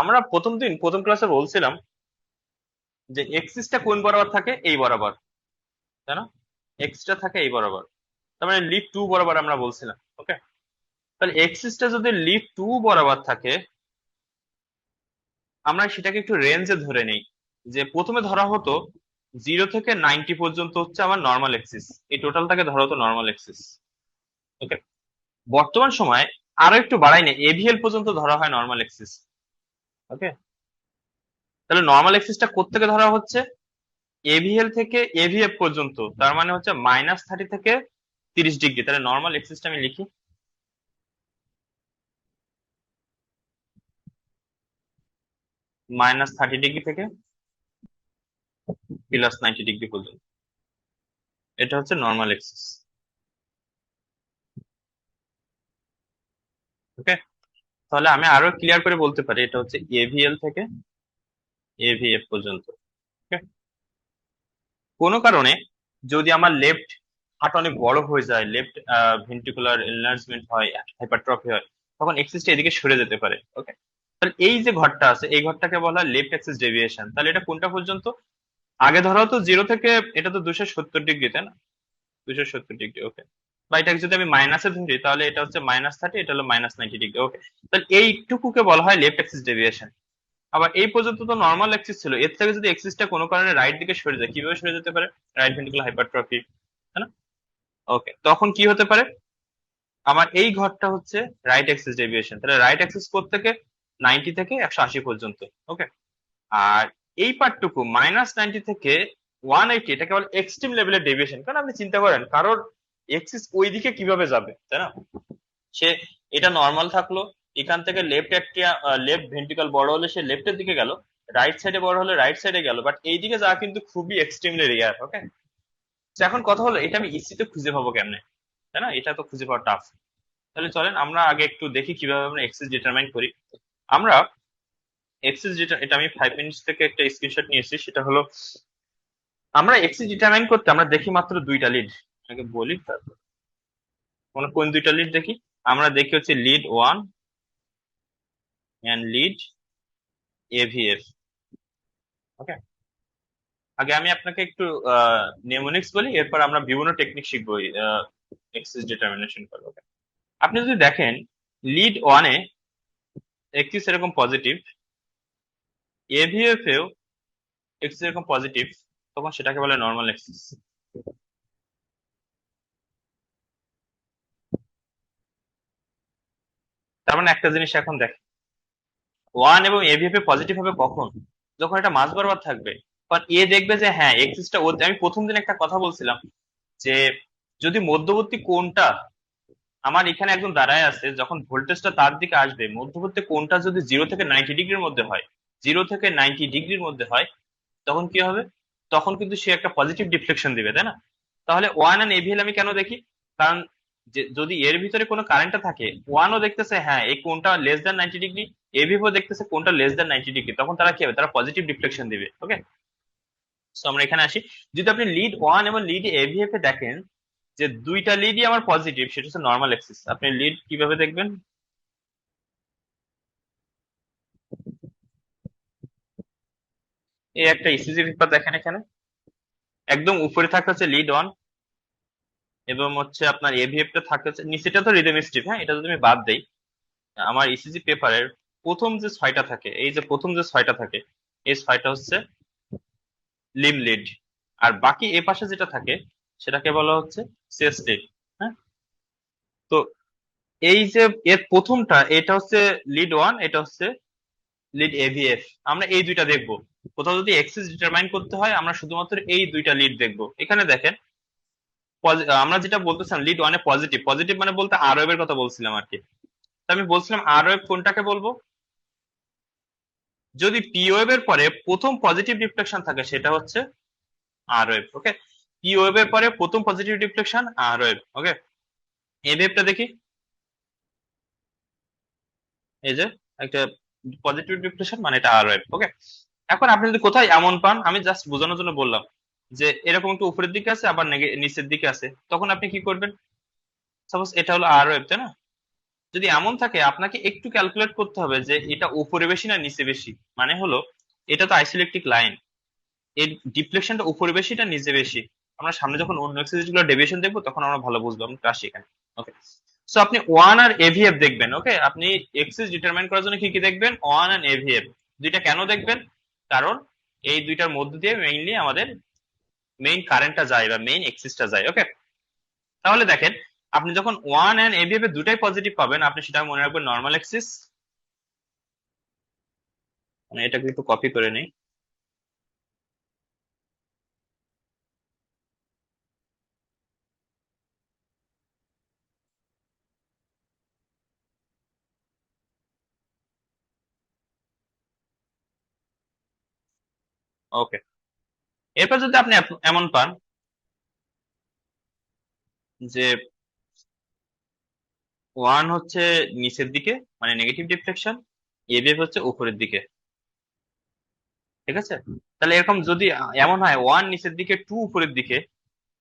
আমরা প্রথম দিন, প্রথম ক্লাসে বলছিলাম যে এক্সিসটা কোন বরাবর থাকে? এই বরাবর। তাই না? এক্সটা থাকে এই বরাবর। তার মানে লিড টু বরাবর আমরা বলছিলাম ওকে তাহলে এক্সিসটা যদি লিড টু বরাবর থাকে, আমরা সেটাকে একটু রেঞ্জে ধরে নেই। যে প্রথমে ধরা হতো জিরো থেকে নাইনটি পর্যন্ত হচ্ছে আমার নর্মাল এক্সিস এই টোটালটাকে ধরা হতো নর্মাল এক্সিস ওকে বর্তমান সময় আরও একটু বাড়াই নেই। এভিএল পর্যন্ত ধরা হয় নর্মাল এক্সিস ওকে? তাহলে নর্মাল এক্সিসটা কোথেকে ধরা হচ্ছে? এভিএল থেকে এভিএফ পর্যন্ত, তার মানে হচ্ছে মাইনাস থার্টি থেকে তিরিশ ডিগ্রি তাহলে নর্মাল এক্সিসটা আমি লিখি। মাইনাস থার্টি ডিগ্রি থেকে প্লাস নাইনটি ডিগ্রি পর্যন্ত। এটা হচ্ছে নর্মাল এক্সিস ওকে? তাহলে আমি আরও ক্লিয়ার করে বলতে পারি, এটা হচ্ছে এভিএল থেকে এভিএফ পর্যন্ত কোনো কারণে যদি আমার লেফট হার্ট অনেক বড় হয়ে যায় লেফট ভেন্ট্রিকুলার এনলার্জমেন্ট হয় হাইপারট্রফি হয়, তখন এক্সিসটা এদিকে সরে যেতে পারে ওকে তাহলে এই যে ঘরটা আছে, এই ঘরটাকে বলা হয় লেফট অ্যাক্সিস ডেভিয়েশন তাহলে এটা কোনটা পর্যন্ত? আগে ধরো তো জিরো থেকে, এটা তো দুশো সত্তর ডিগ্রি তাই না? দুশো সত্তর ডিগ্রি ওকে বা এটাকে যদি আমি মাইনাসে ধরি, তাহলে এটা হচ্ছে মাইনাস থার্টি এটা হলো মাইনাস নাইনটি ডিগ্রি ওকে তাহলে এইটুকুকে বলা হয় লেফট অ্যাক্সিস ডেভিয়েশন আবার এই পর্যন্ত তো নর্মাল অ্যাক্সিস ছিল, এর থেকে যদি এক্সিসটা কোনো কারণে রাইট দিকে সরে যায়, কীভাবে সরে যেতে পারে? রাইট ভেন্ট্রিকুলার হাইপারট্রফি তাই না? ওকে তখন কি হতে পারে? আমার এই ঘরটা হচ্ছে রাইট অ্যাক্সিস ডেভিয়েশন তাহলে রাইট অ্যাক্সিস কোড থেকে নাইনটি থেকে একশো আশি পর্যন্ত ওকে আর এই পার্টটুকু মাইনাস নাইনটি থেকে ওয়ান এইটি এটা কেবল এক্সট্রিম লেভেলের ডেভিয়েশন কারণ আপনি চিন্তা করেন, কারোর এক্সিস ওই দিকে কীভাবে যাবে, তাই না? সে এটা নর্মাল থাকল, এখান থেকে লেফট একটা লেফট ভেন্ট্রিকাল বড় হলে সে লেফটের দিকে গেল রাইট সাইডে বড় হলে রাইট সাইডে গেল বাট এই দিকে যাওয়া কিন্তু খুবই এক্সট্রিমলি রেয়ার ওকে এখন কথা হলো, এটা আমি ইসিতে খুঁজে পাবো কেমনে, তাই না? এটা তো খুঁজে পাওয়া টাফ তাহলে চলেন, আমরা আগে একটু দেখি কীভাবে আমরা এক্সিস ডিটারমাইন করি। আমরা এক্সিস যেটা এটা আমি ফাইভ মিনিটস থেকে একটা স্ক্রিনশট নিয়েছি সেটা হলো, আমরা এক্সিস ডিটারমাইন করতে আমরা দেখি মাত্র দুইটা লিড আগে বলি, তারপর। আমরা কোন দুইটা লিড দেখি? আমরা দেখি হচ্ছে lead one and lead AVF okay আগে আমি আপনাকে একটু নেমোনিক্স বলি, এরপর আমরা বিভিন্ন টেকনিক শিখব এক্সিস ডিটারমিনেশন করব ওকে আপনি যদি দেখেন লিড ওয়ানে এক্সিস এরকম পজিটিভ এভিএফ এও এক্সিস এরকম পজিটিভ তখন সেটাকে বলে নর্মাল এক্সিস মানে একটা জিনিস এখন দেখেন ওয়ান এবং এভিএফ এ পজিটিভ হবে কখন? যখন এটা মাঝ বরাবর থাকবে। কারণ এ দেখবে যে হ্যাঁ এক্সিসটা আমি প্রথম দিন একটা কথা বলছিলাম যে, যদি মধ্যবর্তী কোনটা আমার এখানে একজন দাঁড়ায় আছে, যখন ভোল্টেজটা তার দিকে আসবে, মধ্যবর্তী কোনটা যদি জিরো থেকে নাইনটি ডিগ্রির মধ্যে হয় জিরো থেকে নাইনটি ডিগ্রির মধ্যে হয়, তখন কি হবে? তখন কিন্তু সে একটা পজিটিভ ডিফ্লেকশন দিবে, তাই না? তাহলে ওয়ান অ্যান্ড এভিএল আমি কেন দেখি? কারণ যদি এর ভিতরে কোনো কারেন্টটা থাকে ওয়ানও দেখতেছে হ্যাঁ এই কোনটা লেস দ্যান নাইনটি ডিগ্রি এভিএফও দেখতেছে, কোনটা লেস দ্যান নাইনটি ডিগ্রি তখন তারা কি হবে? তারা পজিটিভ ডিফ্লেকশন দিবে ওকে আমরা এখানে আসি। যদি আপনি লিড ওয়ান এবং লিড এভিএফ এ দেখেন, যে দুইটা লিডই আমার পজিটিভ সেটা হচ্ছে নর্মাল এক্সিস আপনি লিড কীভাবে দেখবেন? এই একটা ইসিজি পেপার দেখেন এখানে। একদম উপরে থাকতে হচ্ছে লিড ওয়ান এবং হচ্ছে আপনার এভিএফটা হচ্ছে নিচেটা তো রিদমিস্টিভ হ্যাঁ এটা যদি আমি বাদ দেই, আমার ইসিজি পেপারের প্রথম যে ছয়টা থাকে, এই যে প্রথম যে ছয়টা থাকে, এই ছয়টা হচ্ছে লিম লিড আর বাকি এ পাশে যেটা থাকে, সেটাকে বলা হচ্ছে সেস লিড হ্যাঁ? তো এই যে এর প্রথমটা, এটা হচ্ছে লিড ওয়ান এটা হচ্ছে লিড এভিএফ আমরা এই দুইটা দেখব। কোথাও যদি এক্সিস ডিটারমাইন করতে হয়, আমরা শুধুমাত্র এই দুইটা লিড দেখব। এখানে দেখেন আমরা যেটা বলতেছিলাম লিড ওয়ানে পজিটিভ পজিটিভ মানে বলতে আর এর কথা বলছিলাম আর কি। আমি বলছিলাম আর কোনটাকে বলব? যদি পি এর পরে প্রথম পজিটিভ ডিফ্লেকশন থাকে, সেটা হচ্ছে আর ওয়েব ওকে পি ওয়েবের পরে প্রথম positive deflection R wave okay এই ওয়েবটা দেখি। এই যে, একটা পজিটিভ ডিফ্লেকশন মানে এটা আর ওয়েব ওকে এখন আপনি যদি কোথায় এমন পান, আমি জাস্ট বোঝানোর জন্য বললাম। যে এরকম একটু উপরের দিকে আছে, আবার নিচের দিকে আছে। তখন আপনি কি করবেন? সাপোজ এটা হলো আর ওয়েব তাই না? যদি এমন থাকে, আপনাকে একটু ক্যালকুলেট করতে হবে যে এটা উপরে বেশি না নিচে বেশি। মানে হলো, এটা তো আইসোলেকট্রিক লাইন এর ডিফ্লেকশনটা উপরে বেশি না নিচে বেশি? আমরা সামনে যখন অন্য এক্সারসাইজগুলো ডেভিয়েশন দেখব, তখন আমরা ভালো বুঝব। আমরা আসি এখানে। ওকে সো আপনি ওয়ান আর এভিএফ দেখবেন ওকে আপনি এক্সিস ডিটারমাইন করার জন্য কি কি দেখবেন? ওয়ান আর এভিএফ দুইটা কেন দেখবেন? কারণ এই দুইটার মধ্য দিয়ে মেইনলি আমাদের মেইন কারেন্টটা যায় বা মেইন এক্সিসটা যায় ওকে তাহলে দেখেন, আপনি যখন ওয়ান এন্ড এভিএফ এর দুটাই পজিটিভ পাবেন, আপনি সেটা মনে রাখবেন নর্মাল এক্সিস মানে এটাকে একটু কপি করে নেই। ওকে এরপর যদি আপনি এমন পান যে ওয়ান হচ্ছে নিচের দিকে মানে নেগেটিভ ডিফ্লেকশন এভিএফ হচ্ছে উপরের দিকে। ঠিক আছে? তাহলে এরকম যদি এমন হয় ওয়ান নিচের দিকে টু উপরের দিকে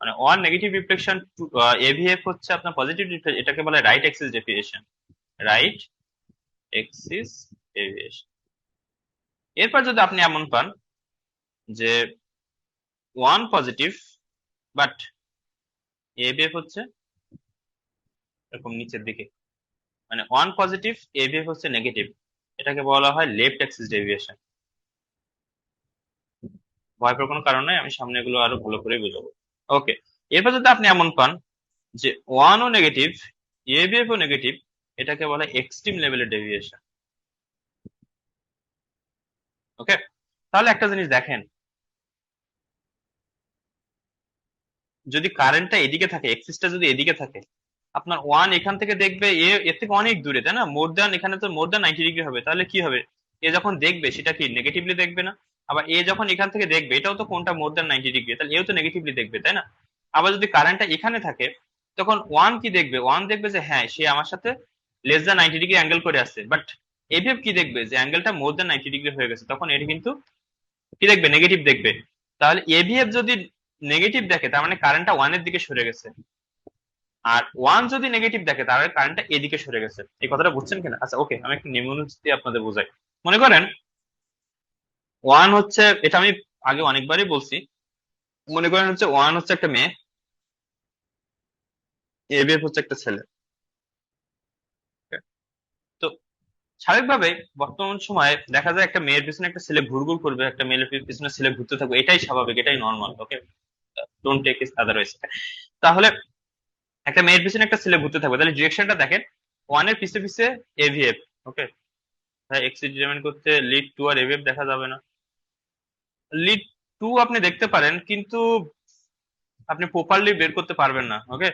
মানে ওয়ান নেগেটিভ রিফ্লেকশন এভিএফ হচ্ছে আপনার পজিটিভ এটাকে বলে right axis deviation right axis deviation এরপর যদি আপনি এমন পান যে ওয়ান পজিটিভ বাট এভিএফ হচ্ছে এরকম নিচের দিকে। মানে ওয়ান পজিটিভ এভিএফ হচ্ছে নেগেটিভ এটাকে বলা হয় লেফট এক্সিস ডেভিয়েশন ভয় পাওয়ার কোনো কারণ নাই, আমি সামনে এগুলো আরও ভালো করে বুঝাবো। ওকে এরপর যদি আপনি এমন পান যে ওয়ান ও নেগেটিভ এবিএফ ও নেগেটিভ এটাকে বলা হয় এক্সট্রিম লেভেলের ডেভিয়েশন ওকে তাহলে একটা জিনিস দেখেন যদি কারেন্টটা এদিকে থাকে এক্সিসটা যদি এদিকে থাকে, আপনার ওয়ান এখান থেকে দেখবে এ, এর থেকে অনেক দূরে, তাই না? মোর দ্যান এখানে তো মোর দ্যান নাইনটি ডিগ্রি হবে, তাহলে কি হবে? এ যখন দেখবে, সেটা কি নেগেটিভলি দেখবে না? আবার এ যখন এখান থেকে দেখবে, এটাও তো কোনটা মোর দ্যান নাইনটি ডিগ্রি তাহলে এও তো নেগেটিভলি দেখবে, তাই না? আবার যদি কারেন্টটা এখানে থাকে, তখন ওয়ান কি দেখবে? ওয়ান দেখবে যে হ্যাঁ সে আমার সাথে less than ninety degree angle করে আসছে। বাট এভিএফ কি দেখবে? যে অ্যাঙ্গেলটা মোর দ্যান নাইনটি ডিগ্রি হয়ে গেছে, তখন এটি কিন্তু কি দেখবে? নেগেটিভ দেখবে। তাহলে এভিএফ যদি নেগেটিভ দেখে, তার মানে কারেন্টটা ওয়ানের দিকে সরে গেছে। আর ওয়ান যদি নেগেটিভ দেখে, তাহলে কারেন্টটা এদিকে সরে গেছে। এই কথাটা বুঝছেন কিনা? আচ্ছা ওকে আমি একটু নিম্নলিখিত দিয়ে আপনাদের বোঝাই। মনে করেন ওয়ান হচ্ছে, এটা আমি আগে অনেকবারই বলছি, মনে করেন হচ্ছে ওয়ান হচ্ছে একটা মেয়ে এবিএফ হচ্ছে একটা ছেলে তো স্বাভাবিকভাবে বর্তমান সময়ে দেখা যায় একটা মেয়ের পিছনে একটা ছেলে ঘুরঘুর করবে, একটা মেয়ের পিছনে ছেলে ঘুরতে থাকবে, এটাই স্বাভাবিক, এটাই normal okay don't take is otherwise তাহলে একটা মেয়ের পিছনে একটা ছেলে ঘুরতে থাকবে, তাহলে ডিরেকশনটা দেখেন ওয়ানের পিছে পিছে এভিএফ ওকে এক্সিট ডিটারমাইন করতে লিড টু আর এভিএফ দেখা যাবে না। লিড টু আপনি দেখতে পারেন, কিন্তু আপনি প্রপারলি বের করতে পারবেন না ওকে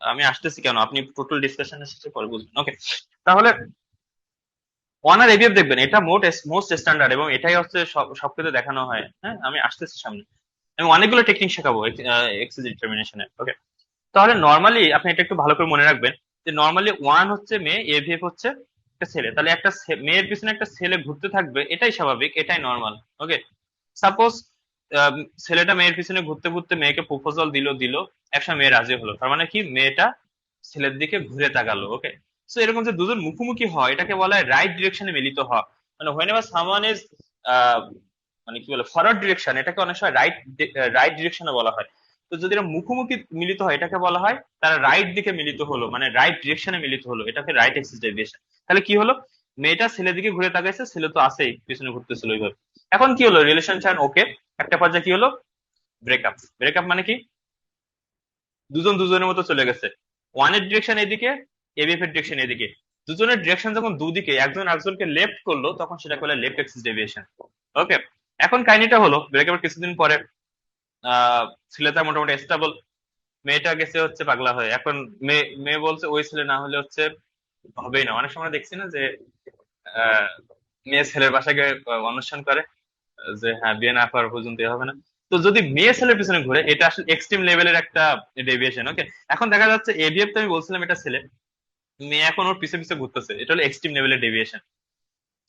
আমি আসতেছি কেন? আপনি টোটাল ডিসকাশনের শেষে পরে বুঝবেন ওকে তাহলে ওয়ান আর এভিএফ দেখবেন, এটা মোট মোস্ট স্ট্যান্ডার্ড এবং এটাই হচ্ছে সব, সবকিছু দেখানো হয়। হ্যাঁ আমি আসতেছি সামনে। আমি অনেকগুলো টেকনিক শেখাবো এক্সিস ডিটারমিনেশনে ওকে তাহলে নর্মালি আপনি এটা একটু ভালো করে মনে রাখবেন যে নর্মালি ওয়ান হচ্ছে মেয়ে এভিএফ হচ্ছে একটা ছেলে। তাহলে একটা মেয়ের পিছনে একটা ছেলে ঘুরতে থাকবে, এটাই স্বাভাবিক, এটাই নর্মাল ওকে সাপোজ ছেলেটা মেয়ের পিছনে ঘুরতে ঘুরতে মেয়েকে প্রপোজাল দিল দিল, একসময় মেয়ে রাজি হলো। তার মানে কি? মেয়েটা ছেলের দিকে ঘুরে তাকালো ওকে সো এরকম যে দুজন মুখোমুখি হয়, এটাকে বলা হয় রাইট ডিরেকশনে মিলিত হওয়া। মানে হোয়েন এভার সামওয়ান ইজ মানে কি বলে ফরওয়ার্ড ডিরেকশন এটাকে অনেক সময় রাইট রাইট ডিরেকশনে বলা হয়। তো যদি এরা মুখোমুখি মিলিত হয়, এটাকে বলা হয় তারা রাইট দিকে মিলিত হলো মানে রাইট ডিরেকশনে মিলিত হলো, এটাকে রাইট এক্সিস ডেভিয়েশন তাহলে কি হলো? মেয়েটা ছেলের দিকে ঘুরে তাকাইছে, ছেলে তো আছেই, পিছনে ঘুরতেছিল ওইভাবে। এখন কি হলো? রিলেশন চান ওকে একটা পর্যায়ে কি হলো? ব্রেকআপ ব্রেকআপ মানে কি? দুজন দুজনের মতো চলে গেছে। ওয়ানের ডিরেকশন এদিকে এবিএফ এর ডিরেকশন এদিকে। দুজনের ডিরেকশন যখন দুদিকে, একজন লেফট করল, তখন লেফট এক্সিস ডেভিয়েশন ওকে এখন কাহিনীটা হলো কিছুদিন পরে ছেলেটা মোটামুটি স্টেবল মেয়েটা গেছে হচ্ছে পাগলা হয়ে। এখন মেয়ে মেয়ে বলছে, ওই ছেলে না হলে হচ্ছে হবেই না। অনেক সময় দেখছি না যে মেয়ে ছেলের বাসাকে অনুষ্ঠান করে, যে হ্যাঁ বিয়ে না করার পর্যন্ত হবে না। তো যদি মেয়ে ছেলের পিছনে ঘুরে, এটা আসলে এক্সট্রিম লেভেলের একটা ডেভিয়েশন ওকে এখন দেখা যাচ্ছে এভিএফ তো আমি বলছিলাম এটা ছেলে মেয়ে এখন ওর পিছে পিছে ঘুরতেছে। এটা হলো এক্সট্রিম লেভেলের ডেভিয়েশন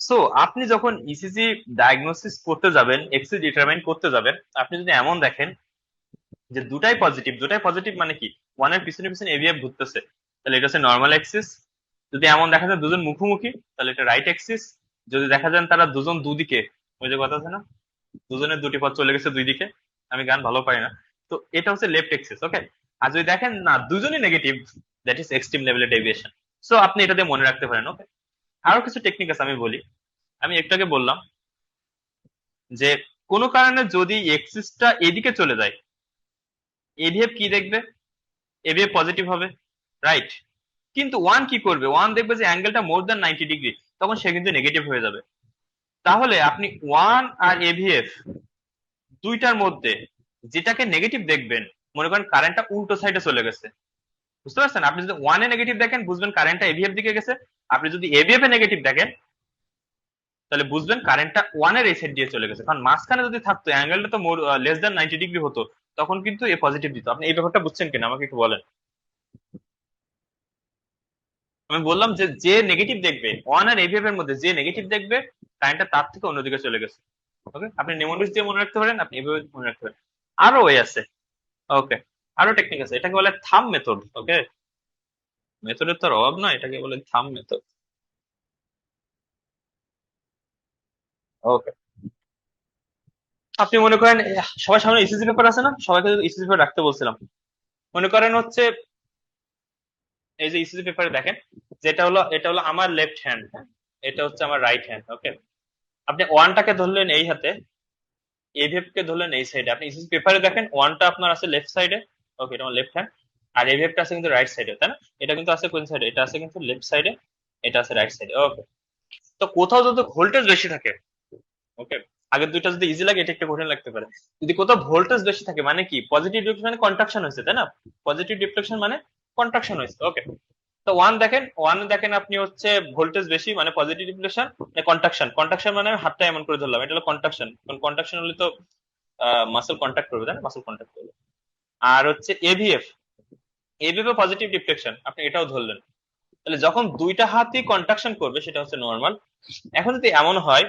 সো আপনি যখন ইসিজি ডায়াগনোসিস করতে যাবেন এক্সি ডিটারমাইন করতে যাবেন, আপনি যদি এমন দেখেন যে দুটাই পজিটিভ দুটাই পজিটিভ মানে কি? ওয়ানের পিছনে পিছনে এভিএফ ঘুরতেছে। তাহলে এটা হচ্ছে নর্মাল এক্সিস যদি এমন দেখা যায় দুজন মুখোমুখি, তাহলে এটা রাইট এক্সিস যদি দেখা যান তারা দুজন দুদিকে, ওই যে কথা আছে না? দুজনের দুটি পথ চলে গেছে দুই দিকে আমি গান ভালো পারি না। তো এটা হচ্ছে লেফট এক্সিস ওকে আর যদি দেখেন না, দুজনই নেগেটিভ দ্যাট ইজ এক্সট্রিম লেভেলের ডেভিয়েশন সো আপনি এটা দিয়ে মনে রাখতে পারেন ওকে আরও কিছু টেকনিক আছে আমি বলি। আমি একটু আগে বললাম যে, কোনো কারণে যদি এক্সিসটা এদিকে চলে যায় এভিএফ কি দেখবে? এভিএফ পজিটিভ হবে রাইট কিন্তু ওয়ান কি করবে? ওয়ান দেখবে যে অ্যাঙ্গেলটা মোর দ্যান নাইনটি ডিগ্রি তখন সে কিন্তু নেগেটিভ হয়ে যাবে। তাহলে আপনি ওয়ান আর এভিএফ দুইটার মধ্যে যেটাকে নেগেটিভ দেখবেন, মনে করেন কারেন্টটা উল্টো সাইডে চলে গেছে বুঝতে পারছেন? আপনি যদি ওয়ান এ নেগেটিভ দেখেন, বুঝবেন কারেন্টটা এভিএফ দিকে গেছে। আপনি যদি এভিএফ এ নেগেটিভ দেখেন, তাহলে বুঝবেন কারেন্টটা ওয়ানের সাইড দিয়ে চলে গেছে। কারণ মাঝখানে যদি থাকতো অ্যাঙ্গেলটা তো more less than ninety degree হতো, তখন কিন্তু এ পজিটিভ দিত। আপনি এই ব্যাপারটা বুঝছেন কিনা? আমাকে একটু বলেন। আমি বললাম যে যে নেগেটিভ দেখবে ওয়ান আর এভিএফ এর মধ্যে যে নেগেটিভ দেখবে কারেন্টটা তার থেকে অন্যদিকে চলে গেছে। ওকে আপনি নেমোনিক্স দিয়ে মনে রাখতে পারেন, আপনি এভাবে মনে রাখতে পারেন। আরও ওয়ে আছে। ওকে আরও টেকনিক আছে, এটাকে বলে থাম মেথড ওকে মেথডের তো অভাব নয়, এটাকে বলে থাম মেথড ওকে আপনি মনে করেন সবার সামনে ইসিসি পেপার আছে না? সবাইকে ইসিসি পেপার রাখতে বলছিলাম। মনে করেন হচ্ছে, এই যে ইসিসি পেপারে দেখেন, যেটা হলো, এটা হলো আমার লেফট হ্যান্ড এটা হচ্ছে আমার রাইট হ্যান্ড ওকে আপনি ওয়ানটাকে ধরলেন এই হাতে এভিএফ কে ধরলেন এই সাইডে আপনি ইসিসি পেপারে দেখেন ওয়ানটা আপনার আছে লেফট সাইডে ওকে এটা লেফট হ্যান্ড আর এভিএফ টা আছে কিন্তু রাইট সাইডে তাই না? এটা কিন্তু আছে কোন সাইডে এটা আছে কিন্তু লেফট সাইডে এটা আছে রাইট সাইডে ওকে তো কোথাও যদি ভোল্টেজ বেশি থাকে ওকে আগের দুইটা যদি ইজি লাগে, এটা একটু কঠিন লাগতে পারে। যদি কোথাও ভোল্টেজ বেশি থাকে মানে কি? পজিটিভ ডিফ্লেকশন মানে কন্ট্রাকশন হয়েছে, তাই না? পজিটিভ ডিফ্লেকশন মানে কন্ট্রাকশন হয়েছে ওকে তো ওয়ান দেখেন ওয়ান দেখেন আপনি হচ্ছে ভোল্টেজ বেশি মানে পজিটিভ ডিফ্লেকশন কন্ট্রাকশন কন্ট্রাকশন মানে আমি হাতটা এমন করে ধরলাম, এটা হলো কন্ট্রাকশন কন্ট্রাকশন হলে তো মাসল কন্ট্যাক্ট করবে, তাই না? মাসল কন্ট্যাক্ট করবে। আর হচ্ছে এভিএফ এভিএফ পজিটিভ ডিফ্লেকশন আপনি এটাও ধরলেন। তাহলে যখন দুইটা হাতই কন্ট্রাকশন করবে, সেটা হচ্ছে নর্মাল এখন যদি এমন হয়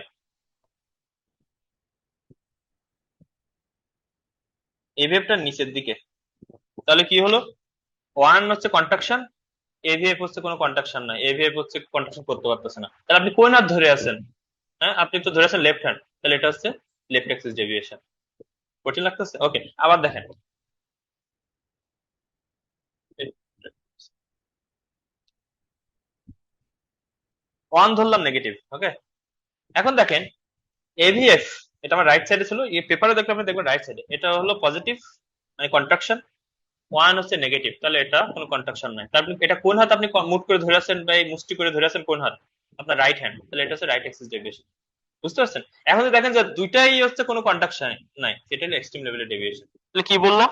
এভিএফটা নিচের দিকে, তাহলে কি হলো? ওয়ান হচ্ছে কন্ট্রাকশন এভিএফ হচ্ছে কোনো কন্ট্রাকশন না। এভিএফ হচ্ছে কন্ট্রাকশন করতে পারতেছে না। তাহলে আপনি কোন হাত ধরে আছেন? হ্যাঁ আপনি তো ধরে আছেন লেফট হ্যান্ড তাহলে এটা হচ্ছে লেফট এক্সিস ডেভিয়েশন কঠিন লাগতেছে? ওকে আবার দেখেন। ওয়ান ধরলাম নেগেটিভ ওকে এখন দেখেন এভিএফ এটা আমার রাইট সাইডে ছিল, এই পেপারে দেখলে আপনি দেখবেন রাইট সাইডে এটা হলো পজিটিভ মানে কন্ট্রাকশন ওয়ান হচ্ছে নেগেটিভ তাহলে এটা কোনো কন্ট্রাকশন নাই। তারপরে এটা কোন হাত আপনি মুভ করে ধরে আছেন বা মুষ্টি করে ধরে আছেন কোন হাত? আপনার রাইট হ্যান্ড তাহলে এটা হচ্ছে রাইট এক্সিস ডেভিয়েশন বুঝতে পারছেন? এখন দেখেন যে দুইটাই হচ্ছে কোনো কন্ট্রাকশন নাই, সেটা হলো এক্সট্রিম লেভেলের ডেভিয়েশন তাহলে কি বললাম?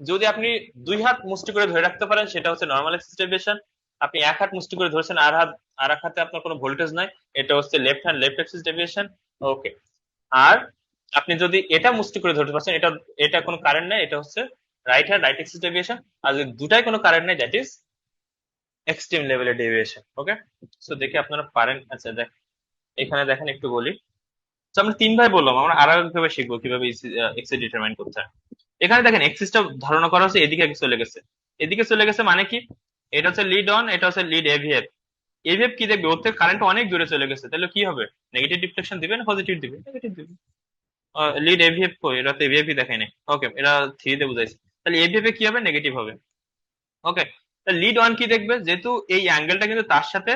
যদি আপনি দুই হাত মুষ্টি করে ধরে রাখতে পারেন, সেটা হচ্ছে নর্মাল এক্সিস ডেভিয়েশন আপনি এক হাত মুষ্টি করে ধরছেন, আর হাত, আর এক হাতে আপনার কোনো ভোল্টেজ নাই, এটা হচ্ছে left hand left axis deviation okay আর আপনি যদি এটা মুষ্টি করে ধরতে পারছেন, এটা এটা কোনো কারেন্ট নাই, এটা হচ্ছে right hand right axis deviation আর যদি দুটাই কোনো কারেন্ট নাই দ্যাট ইজ এক্সট্রিম লেভেলের ডেভিয়েশন ওকে সো দেখে আপনারা পারেন আচ্ছা দেখ, এখানে দেখেন একটু বলি। তো আমরা তিন ভাই বললাম, আমরা আর কীভাবে শিখব কীভাবে এক্স ডিটারমাইন করতে হয়। এখানে দেখেন এক্সিসটা ধারণা করা হচ্ছে, এদিকে চলে গেছে। এদিকে চলে গেছে মানে কি? এটা হচ্ছে লিড অন এটা হচ্ছে লিড এভিএফ এভিএফ কি দেখবে? ওর থেকে কারেন্ট অনেক দূরে চলে গেছে। তাহলে কি হবে? নেগেটিভ ডিফ্লেকশন দিবে না পজিটিভ দিবে? নেগেটিভ দিবে। লিড এভিএফ কই? এটা তো এভিএফ দেখাই নাই। ওকে এটা থ্রি তে বুঝাইছে। তাহলে এভিএফ এ কি হবে? নেগেটিভ হবে। ওকে লিড অন কি দেখবে? যেহেতু এই অ্যাঙ্গেলটা কিন্তু তার সাথে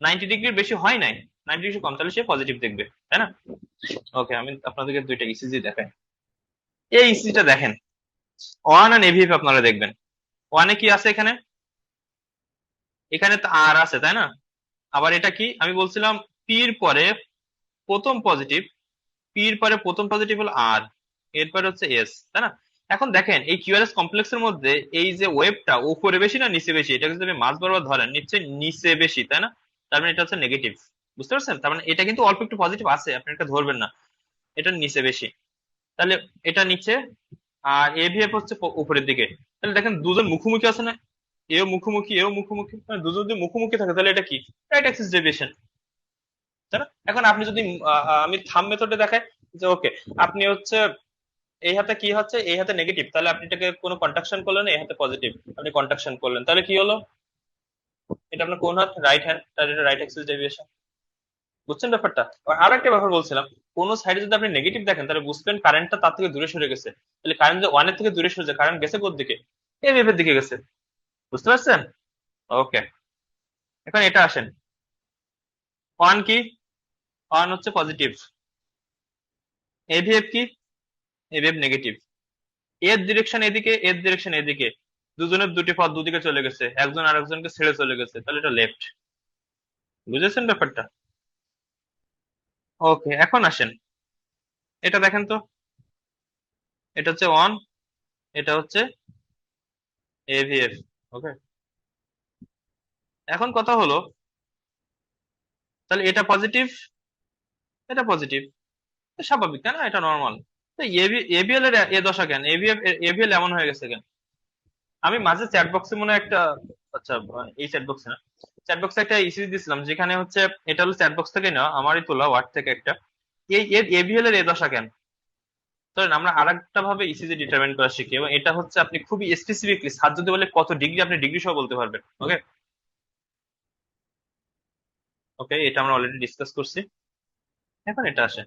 নাইনটি ডিগ্রির বেশি হয় নাই। নাইনটি ডিগ্রি কম, তাহলে সে পজিটিভ দেখবে, তাই না? ওকে আমি আপনাদেরকে দুইটা ইসিজি দেখাই। এই ইসিজিটা দেখেন। ওয়ান আর এভিএফ আপনারা দেখবেন। ওয়ানে কি আছে এখানে? এখানে তো আর আছে, তাই না? আবার এটা কি? আমি বলছিলাম পির পরে প্রথম পজিটিভ পির পরে প্রথম পজিটিভ হলো আর এরপরে হচ্ছে এস তাই না? এখন দেখেন, এই কিউআরএস কমপ্লেক্সের মধ্যে এই যে ওয়েবটা উপরে বেশি না নিচে বেশি এটা যদি মাছ বরাবর ধরেন নিচে নিচে বেশি, তাই না? তার মানে এটা হচ্ছে নেগেটিভ বুঝতে পারছেন? তার মানে এটা কিন্তু অল্প একটু পজিটিভ আছে, আপনি এটা ধরবেন না, এটা নিচে বেশি। তাহলে এটা নিচে, আর এভিএফ হচ্ছে উপরের দিকে। তাহলে দেখেন দুজন মুখোমুখি আছে না? এও মুখোমুখি এও মুখোমুখি মানে দুজন যদি মুখোমুখি থাকে, তাহলে এটা কি? রাইট অ্যাক্সিস ডেভিয়েশন তাই না? এখন আপনি যদি আমি থাম মেথডে দেখাই, যে ওকে আপনি হচ্ছে, এই হাতে কি হচ্ছে? এই হাতে নেগেটিভ তাহলে আপনি এটাকে কোনো কন্ট্রাকশন করলেন, এই হাতে পজিটিভ আপনি কন্ট্রাকশন করলেন। তাহলে কি হলো? এটা আপনার কোন হাত? রাইট হ্যান্ড তাহলে এটা রাইট অ্যাক্সিস ডেভিয়েশন বুঝছেন ব্যাপারটা? আর একটা ব্যাপার বলছিলাম, কোন সাইডে যদি আপনি নেগেটিভ দেখেন, তাহলে বুঝবেন কারেন্টটা তার থেকে দূরে সরে গেছে। তাহলে কারেন্ট যে ওয়ানের থেকে দূরে সরে যায় কারেন্ট গেছে কোন দিকে এই ওয়েভের দিকে গেছে। বুঝতে পারছেন? ওকে এখন এটা আসেন। ওয়ান কি? ওয়ান হচ্ছে পজিটিভ এভিএফ কি? এভিএফ নেগেটিভ এর ডিরেকশন এদিকে এর ডিরেকশন এদিকে। দুজনের দুটি পথ দুদিকে চলে গেছে। একজন আরেকজনকে ছেড়ে চলে গেছে। তাহলে এটা লেফট বুঝেছেন ব্যাপারটা? ওকে এখন আসেন। এটা দেখেন তো। এটা হচ্ছে ওয়ান এটা হচ্ছে এভিএফ ওকে এখন কথা হলো, তাহলে এটা পজিটিভ এটা পজিটিভ স্বাভাবিক, তাই না? এটা নর্মাল এবিএল এর এ দশা কেন? এবিএল এমন হয়ে গেছে কেন? আমি মাঝে চ্যাট বক্সে মনে একটা আচ্ছা এই চ্যাট বক্সে না চ্যাট বক্সে একটা ইস্যু দিয়েছিলাম যেখানে হচ্ছে, এটা হলো চ্যাট বক্স থেকে না, আমারই তোলা ওয়ার্ড থেকে একটা। এই এবিএল এর এ দশা কেন? ধরেন আমরা আরেকটা ভাবে ইসিজি ডিটারমিন করা শিখি এবং এটা হচ্ছে আপনি খুবই স্পেসিফিকলি সাত যদি বলে কত ডিগ্রি আপনি ডিগ্রি সহ বলতে পারবেন ওকে ওকে এটা আমরা অলরেডি ডিসকাস করছি। এখন এটা আসে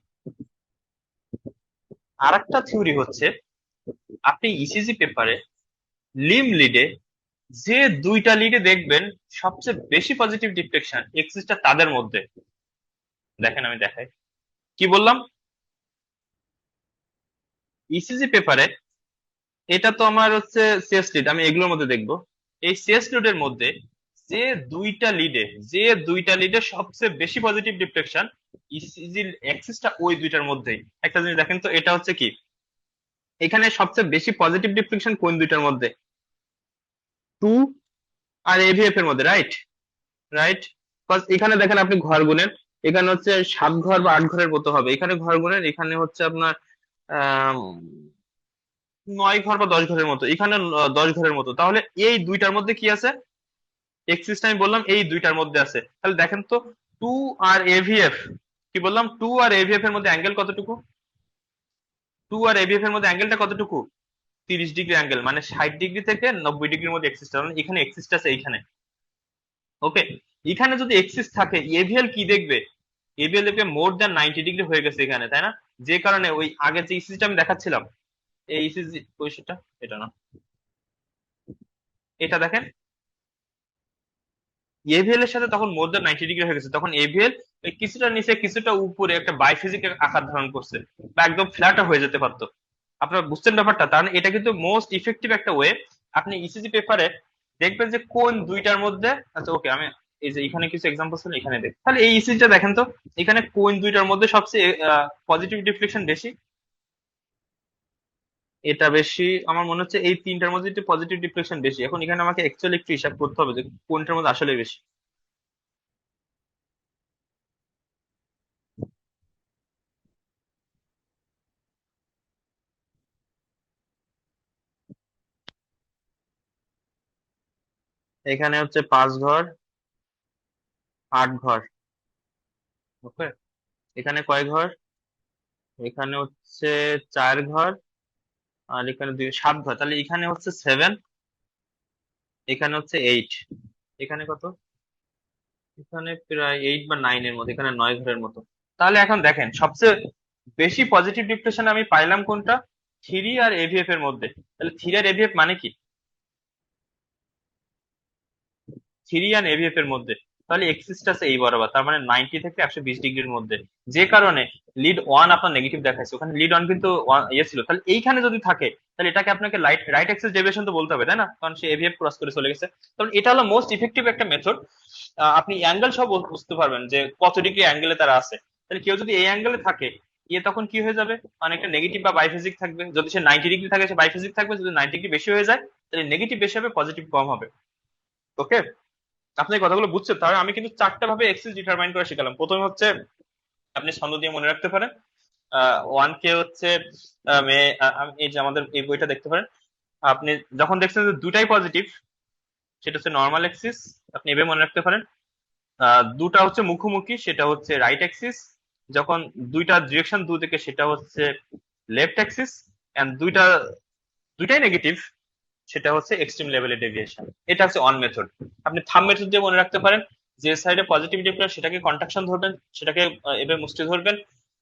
আরেকটা থিওরি হচ্ছে, আপনি ইসিজি পেপারে লিম লিডে যে দুইটা লিডে দেখবেন সবচেয়ে বেশি পজিটিভ ডিফ্লেকশন এক্সিসটা তাদের মধ্যে। দেখেন আমি দেখাই। কি বললাম? ইসিজি পেপারে এটা তো আমার হচ্ছে সিএস লিড আমি এগুলোর মধ্যে দেখব। এই সিএস লিডের মধ্যে যে দুইটা লিডে যে দুইটা লিডে সবচেয়ে বেশি পজিটিভ ডিফ্লেকশন ইসিজি অ্যাক্সিসটা ওই দুইটার মধ্যেই। একটা জিনিস দেখেন তো, এটা হচ্ছে কি? এখানে সবচেয়ে বেশি পজিটিভ ডিফ্লেকশন কোন দুইটার মধ্যে? টু আর এভিএফ এর মধ্যে রাইট রাইট এখানে দেখেন আপনি ঘর গুনেন, এখানে হচ্ছে সাত ঘর বা আট ঘরের মতো হবে। এখানে ঘর গুনেন, এখানে হচ্ছে আপনার নয় ঘর বা দশ ঘরের মতো, এখানে দশ ঘরের মতো। তাহলে এই দুইটার মধ্যে কি আছে? এক্সিস আমি বললাম এই দুইটার মধ্যে আছে। তাহলে দেখেন তো টু আর এভিএফ কি বললাম? টু আর এভিএফ এর মধ্যে অ্যাঙ্গেল কতটুকু? টু আর এভিএফ এর মধ্যে অ্যাঙ্গেলটা কতটুকু? তিরিশ ডিগ্রি অ্যাঙ্গেল মানে ষাট ডিগ্রি থেকে নব্বই ডিগ্রির মধ্যে এক্সিসটা মানে এখানে এক্সিসটা আছে এইখানে। ওকে এখানে যদি এক্সিস থাকে এভিএল কি দেখবে? AVL more than ninety degree হয়ে গেছে এখানে, তাই না? যে কারণে ওই যে ইসিসিটা আমি দেখাচ্ছিলাম, এই ইসিসি ওই সেটা, এটা না। এটা দেখেন। এভিএল এর সাথে তখন মোর দ্যান নাইনটি ডিগ্রি হয়ে গেছে। তখন এভিএল কিছুটা নিচে, কিছুটা উপরে একটা বাইফিজিকের আকার ধারণ করছে বা একদম ফ্ল্যাট হয়ে যেতে পারতো। আপনারা বুঝছেন ব্যাপারটা? তার মানে এটা কিন্তু মোস্ট ইফেক্টিভ একটা ওয়ে আপনি ইসিজি পেপারে দেখবেন যে কোন দুইটার মধ্যে আচ্ছা ওকে আমি এই যে এখানে কিছু এক্সাম্পল ছিল এখানে দেখ। তাহলে এই ইসিজিটা দেখেন তো, এখানে কোন দুইটার মধ্যে সবচেয়ে পজিটিভ ডিফ্লেকশন বেশি? এটা বেশি, আমার মনে হচ্ছে এই তিনটার মধ্যে একটু পজিটিভ ডিফ্লেকশন বেশি। এখন এখানে আমাকে অ্যাকচুয়ালি একটু হিসাব করতে হবে যে কোনটার মধ্যে আসলে বেশি। এখানে হচ্ছে পাঁচ ঘর। আট ঘর। ওকে। এখানে কয় ঘর? এখানে হচ্ছে চার ঘর আর এখানে দুই সাত ঘর। তাহলে এখানে হচ্ছে সেভেন এখানে হচ্ছে এইট এখানে কত? এখানে প্রায় এইট বা নাইন এর মধ্যে এখানে নয় ঘরের মতো। তাহলে এখন দেখেন সবচেয়ে বেশি পজিটিভ ডিপ্রেশন আমি পাইলাম কোনটা? থ্রি আর এভিএফ এর মধ্যে। তাহলে থ্রি আর এভিএফ মানে কি? থ্রি আর এভিএফ এর মধ্যে। তাহলে এক্সিসটা আছে এই বরাবর, তার মানে নাইনটি থেকে একশো বিশ ডিগ্রির মধ্যে। যে কারণে লিড ওয়ান আপনার নেগেটিভ দেখাচ্ছে ওখানে লিড ওয়ান কিন্তু ইয়ে ছিল। তাহলে এইখানে যদি থাকে, তাহলে এটাকে আপনাকে লাইট রাইট এক্সিস ডেভিয়েশন তো বলতে হবে, তাই না? কারণ সে এভিএফ ক্রস করে চলে গেছে। কারণ এটা হলো মোস্ট ইফেক্টিভ একটা মেথড আপনি অ্যাঙ্গেল সব বুঝতে পারবেন যে কত ডিগ্রি অ্যাঙ্গেলে তারা আছে। তাহলে কেউ যদি এই অ্যাঙ্গেলে থাকে ইয়ে তখন কি হয়ে যাবে? অনেকটা নেগেটিভ বা বাইফিজিক থাকবে। যদি সে নাইনটি ডিগ্রি থাকে, সে বাইফিজিক থাকবে। যদি নাইনটি ডিগ্রি বেশি হয়ে যায়, তাহলে নেগেটিভ বেশি হবে পজিটিভ কম হবে। ওকে আপনি কথাগুলো বুঝছেন, তাহলে আমি কিন্তু চারটা ভাবে এক্সিস ডিটারমাইন করে শিখালাম। প্রথমে হচ্ছে, আপনি ছন্দ দিয়ে মনে রাখতে পারেন। ওয়ান কে হচ্ছে এই যে আমাদের এই বইটা দেখতে পারেন। আপনি যখন দেখছেন যে দুটাই পজিটিভ সেটা হচ্ছে নর্মাল এক্সিস আপনি এভাবে মনে রাখতে পারেন। দুটা হচ্ছে মুখোমুখি, সেটা হচ্ছে রাইট অ্যাক্সিস যখন দুইটা ডিরেকশন দু থেকে সেটা হচ্ছে লেফট অ্যাক্সিস এন্ড দুইটা, দুইটাই নেগেটিভ সেটা হচ্ছে এক্সট্রিম লেভেলের ডেভিয়েশন এটা হচ্ছে অন মেথড আপনি থাম মেথড দিয়ে মনে রাখতে পারেন, যে সাইডে পজিটিভ ডিপ্লার সেটাকে কন্ট্রাকশন ধরবেন, সেটাকে এভাবে মুষ্টি ধরবেন,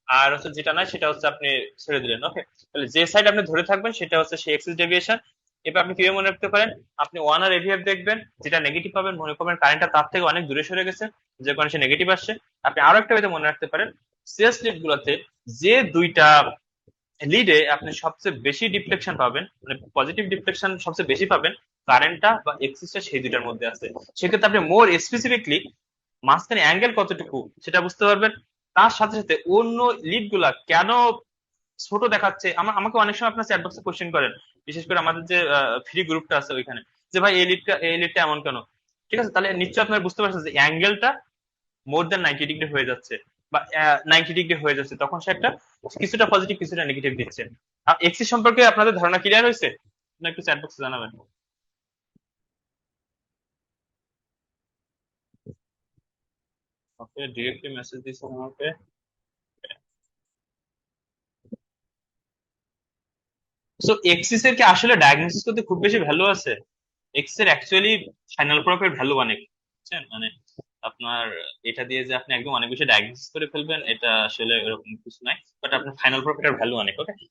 আর হচ্ছে যেটা নাই, সেটা হচ্ছে আপনি ছেড়ে দিলেন ওকে তাহলে যে সাইড আপনি ধরে থাকবেন, সেটা হচ্ছে সেই এক্সিস ডেভিয়েশন এবার আপনি কীভাবে মনে রাখতে পারেন, আপনি ওয়ান আর এভিএফ দেখবেন, যেটা নেগেটিভ পাবেন, মনে করবেন কারেন্টটা তার থেকে অনেক দূরে সরে গেছে, যে কারণে সে নেগেটিভ আসছে। আপনি আরও একটা ওয়েতে মনে রাখতে পারেন সিএস লিড গুলোতে যে দুইটা লিডে আপনি সবচেয়ে বেশি ডিফ্লেকশন পাবেন মানে পজিটিভ ডিফ্লেকশন সবচেয়ে বেশি পাবেন কারেন্টটা বা এক্সিসটা সেই দুইটার মধ্যে আছে। সেক্ষেত্রে আপনি মোর স্পেসিফিকলি মাঝখানে অ্যাঙ্গেল কতটুকু সেটা বুঝতে পারবেন। তার সাথে সাথে অন্য লিডগুলা কেন ছোট দেখাচ্ছে? আমাকে অনেক সময় আপনার চ্যাট বক্সে কোশ্চেন করেন, বিশেষ করে আমাদের যে ফ্রি গ্রুপটা আছে ওইখানে, যে ভাই এই লিডটা এই লিডটা এমন কেন? ঠিক আছে, তাহলে নিশ্চয়ই আপনার বুঝতে পারছেন যে অ্যাঙ্গেলটা মোর দেন নাইনটি ডিগ্রি হয়ে যাচ্ছে। বা নাইনটি ডিগ্রি হয়ে যাচ্ছে তখন সে একটা কিছুটা পজিটিভ কিছুটা নেগেটিভ দিচ্ছে। আর এক্সি সম্পর্কে আপনাদের ধারণা ক্লিয়ার হয়েছে? না একটু চ্যাট বক্সে জানাবেন। ওকে ডিরেক্টলি মেসেজ দিয়েছেন আমাকে। সো এক্সিস এর কি আসলে ডায়াগনোসিস করতে খুব বেশি ভ্যালু আছে। এক্সের অ্যাকচুয়ালি ফাইনাল প্রফের ভ্যালু অনেক। মানে আপনার, এটা দিয়ে যে আপনি একদম অনেক বেশি ডায়াগনোসিস করে ফেলবেন, এটা আসলে এরকম কিছু নাই বাট আপনার ফাইনাল প্রফিটের ভ্যালু অনেক ওকে